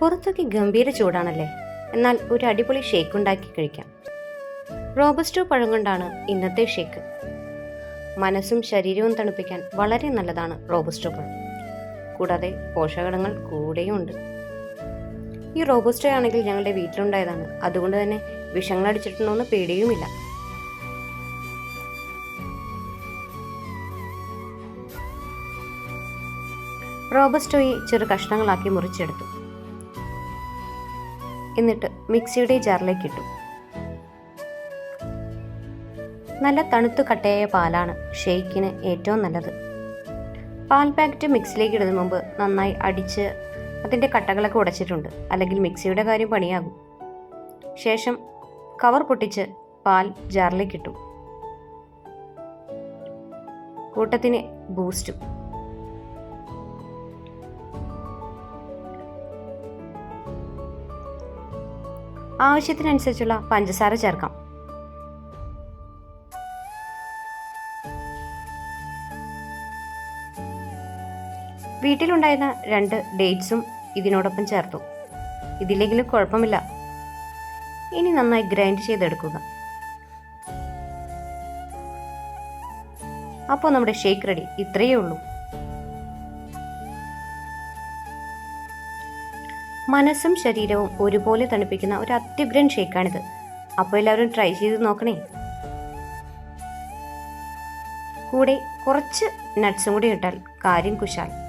പുറത്തൊക്കെ ഗംഭീര ചൂടാണല്ലേ? എന്നാൽ ഒരു അടിപൊളി ഷേക്ക് ഉണ്ടാക്കി കഴിക്കാം. റോബസ്റ്റോ പഴം കൊണ്ടാണ് ഇന്നത്തെ ഷേക്ക്. മനസ്സും ശരീരവും തണുപ്പിക്കാൻ വളരെ നല്ലതാണ് റോബസ്റ്റോ പഴം കൂടാതെ പോഷകങ്ങൾ കൂടെയുണ്ട് ഈ റോബസ്റ്റോ ആണെങ്കിൽ ഞങ്ങളുടെ വീട്ടിലുണ്ടായതാണ്. അതുകൊണ്ട് തന്നെ വിഷങ്ങളടിച്ചിട്ടുണ്ടോ എന്ന് പേടിയുമില്ല. റോബസ്റ്റോയെ ചെറു കഷ്ണങ്ങളാക്കി മുറിച്ചെടുത്തു. എന്നിട്ട് മിക്സിയുടെ ജാറിലേക്ക് ഇട്ടു. നല്ല തണുത്തു കട്ടയായ പാലാണ് ഷെയ്ക്കിന് ഏറ്റവും നല്ലത്. പാൽ പാക്കറ്റ് മിക്സിലേക്ക് ഇടുന്നതിന് മുമ്പ് നന്നായി അടിച്ച് അതിന്റെ കട്ടകളൊക്കെ ഉടച്ചിട്ടുണ്ട്. അല്ലെങ്കിൽ മിക്സിയുടെ കാര്യം പണിയാകും. ശേഷം കവർ പൊട്ടിച്ച് പാൽ ജാറിലേക്ക് ഇട്ടു. കൂട്ടത്തിന് ബൂസ്റ്റും ആവശ്യത്തിനനുസരിച്ചുള്ള പഞ്ചസാര ചേർക്കാം. വീട്ടിലുണ്ടായിരുന്ന രണ്ട് ഡേറ്റ്സും ഇതിനോടൊപ്പം ചേർത്തു. ഇതില്ലെങ്കിലും കുഴപ്പമില്ല. ഇനി നന്നായി ഗ്രൈൻഡ് ചെയ്തെടുക്കുക. അപ്പോൾ നമ്മുടെ ഷേക്ക് റെഡി. ഇത്രയേ ഉള്ളൂ. മനസ്സും ശരീരവും ഒരുപോലെ തണുപ്പിക്കുന്ന ഒരു അത്യുഗ്രൻ ഷേക്കാണിത്. അപ്പോൾ എല്ലാവരും ട്രൈ ചെയ്ത് നോക്കണേ. കൂടെ കുറച്ച് നട്ട്സും കൂടി ഇട്ടാൽ കാര്യം കുശാൽ.